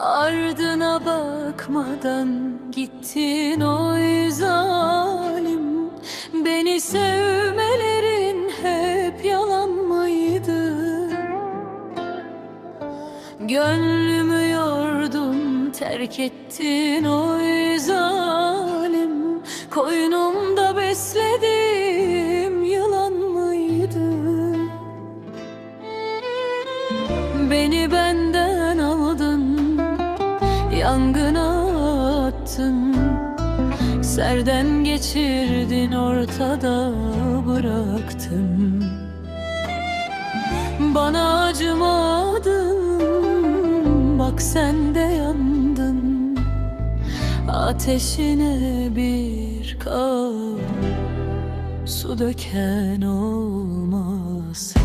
Ardına bakmadan gittin oy zalim Beni sevmelerin hep yalan mıydı? Gönlümü yordun terk ettin oy zalim Koynumda besledim yılan mıydı? Beni benden Yangına attın. Serden geçirdin ortada bıraktın. Bana acımadın Bak sen de yandın. Ateşine bir kap Su döken olmasın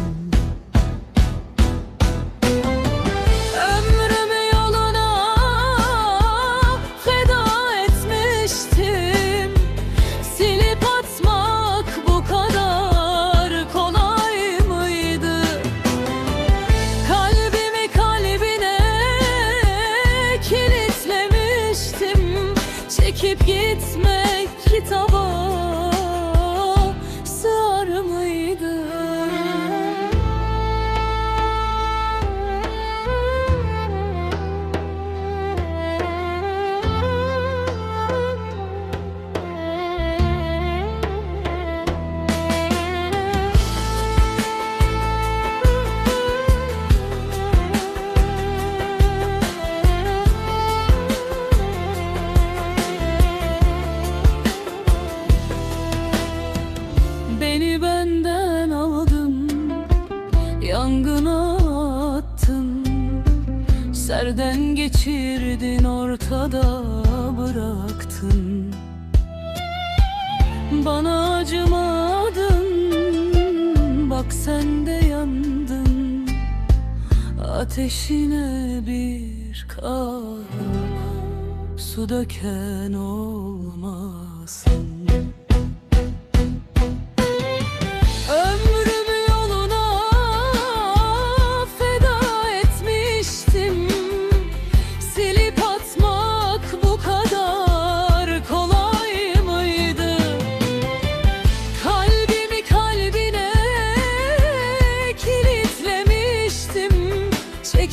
Çekip gitmek kitaba Yangına attın Serden geçirdin ortada bıraktın. Bana acımadın Bak sen de yandın. Ateşine bir kap Su döken olmasın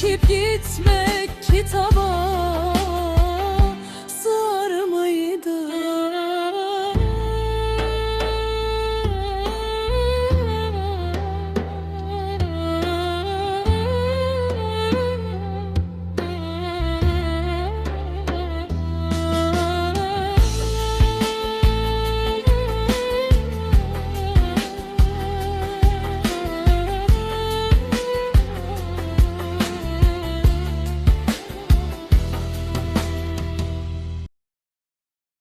Çekip gitmek kitaba.